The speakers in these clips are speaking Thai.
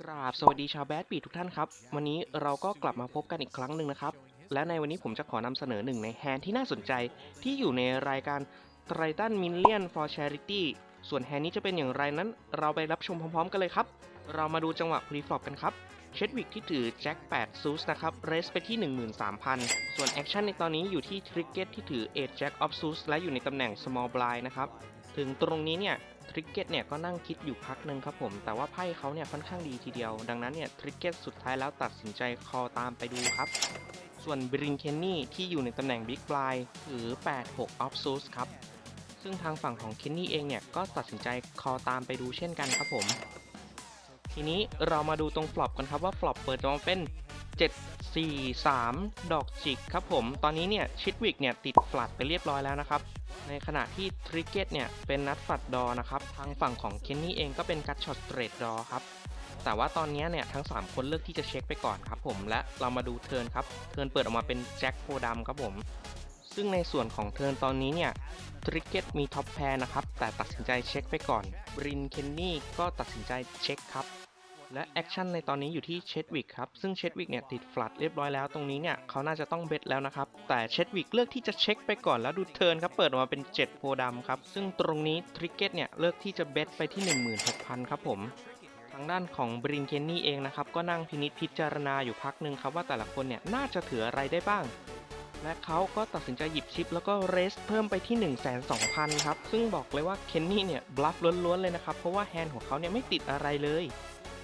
กราบสวัสดีชาวแบดบีทุกท่านครับ วันนี้เราก็กลับมาพบกันอีกครั้งหนึ่งนะครับ และในวันนี้ผมจะขอนำเสนอหนึ่งในแฮนที่น่าสนใจที่อยู่ในรายการ Triton Million for Charity ส่วนแฮนนี้จะเป็นอย่างไรนั้น เราไปรับชมพร้อมๆ กันเลยครับ เรามาดูจังหวะพรีฟลอปกันครับ เชดวิกที่ถือแจ็ค8ซูสนะครับเรสไปที่ 13,000 ส่วนแอคชั่นในตอนนี้อยู่ที่ทริกเก็ตที่ถือ8 Jack of Suits และอยู่ในตำแหน่ง Small Blind นะครับ ถึงตรงนี้เนี่ยทริกเก็ตเนี่ยก็นั่งคิดอยู่พักหนึ่งครับผม แต่ว่าไพ่เขาเนี่ยค่อนข้างดีทีเดียว ดังนั้นเนี่ยทริกเก็ตสุดท้ายแล้วตัดสินใจคอตามไปดูครับ ส่วนบริงเคนนี่ที่อยู่ในตำแหน่งบิ๊กบลายถือ8-6ออฟซูสครับซึ่งทางฝั่งของเคนนี่เองเนี่ยก็ตัดสินใจคอตามไปดูเช่นกันครับผม ทีนี้เรามาดูตรงฟลอปกันครับว่าฟลอปเปิดออกมาเป็น 7 4 3 ดอกจิกครับผม ตอนนี้เนี่ยชิดวิกเนี่ยติดฟลัดไปเรียบร้อยแล้วนะครับ ในขณะที่ทริกเก็ตเนี่ยเป็นนัดฝัดดอนะครับ ทางฝั่งของเคนนี่เองก็เป็นกัตช็อตสเตรทดอครับแต่ว่าตอนนี้เนี่ยทั้ง 3 คนเลือกที่จะเช็คไปก่อนครับผมและเรามาดูเทิร์นครับ เทิร์นเปิดออกมาเป็นแจ็คโพดำครับผม ซึ่งในส่วนของเทิร์นตอนนี้เนี่ยทริกเก็ตมีท็อปแพรนะครับ แต่ตัดสินใจเช็คไปก่อนบรินเคนนี่ก็ตัดสินใจเช็คครับ และแอคชั่นในตอนนี้อยู่ที่เชดวิกครับ ซึ่งเชดวิกเนี่ยติดฟลัดเรียบร้อยแล้วตรงนี้เนี่ยเขาน่าจะต้องเบทแล้วนะครับ แต่เชดวิกเลือกที่จะเช็คไปก่อนแล้วดูเทิร์นครับ เปิดออกมาเป็น 7 โพดำครับ ซึ่งตรงนี้ทริกเก็ตเนี่ยเลือกที่จะเบทไปที่ 16,000 ครับผมทางด้านของบรินเคนนี่เองนะครับ ก็นั่งพินิจพิจารณาอยู่พักหนึ่งครับว่าแต่ละคนเนี่ยน่าจะถืออะไรได้บ้าง และเขาก็ตัดสินใจหยิบชิป แล้วก็เรสเพิ่มไปที่ 1 2 0 0 0 ครับ ซึ่งบอกเลยว่าเคนนี่เนี่ยบลัฟล้วนๆเลยนะครับ เพราะว่าแฮนด์ของเขาเนี่ยไม่ติดอะไรเลย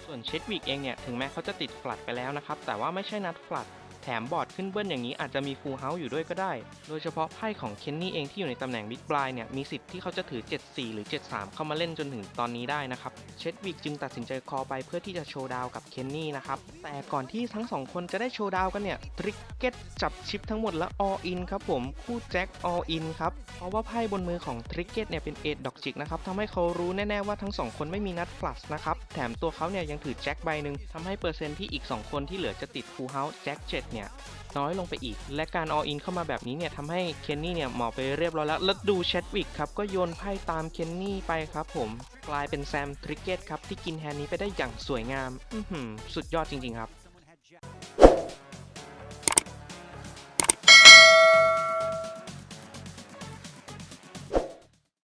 ส่วนเชดวิกเองเนี่ย ถึงแม้เขาจะติดฟลัดไปแล้วนะครับ แต่ว่าไม่ใช่นัดฟลัด แถมบอร์ดขึ้นเบิ้ลอย่างนี้อาจจะมีฟูลเฮาส์อยู่ด้วยก็ได้ โดยเฉพาะไพ่ของเคนนี่เองที่อยู่ในตำแหน่งบิ๊กบลายเนี่ย มีสิทธิ์ที่เขาจะถือ 7-4 หรือ 7-3 เข้ามาเล่นจนถึงตอนนี้ได้นะครับ เชดวิกจึงตัดสินใจคอไปเพื่อที่จะโชว์ดาวกับเคนนี่นะครับ แต่ก่อนที่ทั้งสองคนจะได้โชว์ดาวกันเนี่ยทริกเก็ตจับชิปทั้งหมดแล้ว all in ครับผมคู่แจ็ค all in ครับเพราะว่าไพ่บนมือของทริกเก็ตเนี่ยเป็นเอ็ดดอกจิกนะครับทำให้เขารู้แน่ๆว่าทั้งสองคนไม่มีนัดฟลัชนะครับแถมตัวเขาเนี่ยยังถือแจ็คใบหนึ่งทำให้เปอร์เซ็นต์ที่อีก 2 คนที่เหลือจะติดฟูลเฮาส์แจ็คเจ็ดเนี่ยน้อยลงไปอีก และการออินเข้ามาแบบนี้เนี่ยทำให้เคนนี่เนี่ยหมอบไปเรียบร้อยแล้ว แล้วดูเชดวิกครับก็โยนไพ่ตามเคนนี่ไปครับผม กลายเป็นแซมทริกเก็ตครับที่กินแฮนนี้ไปได้อย่างสวยงาม อืสุดยอดจริงๆครับ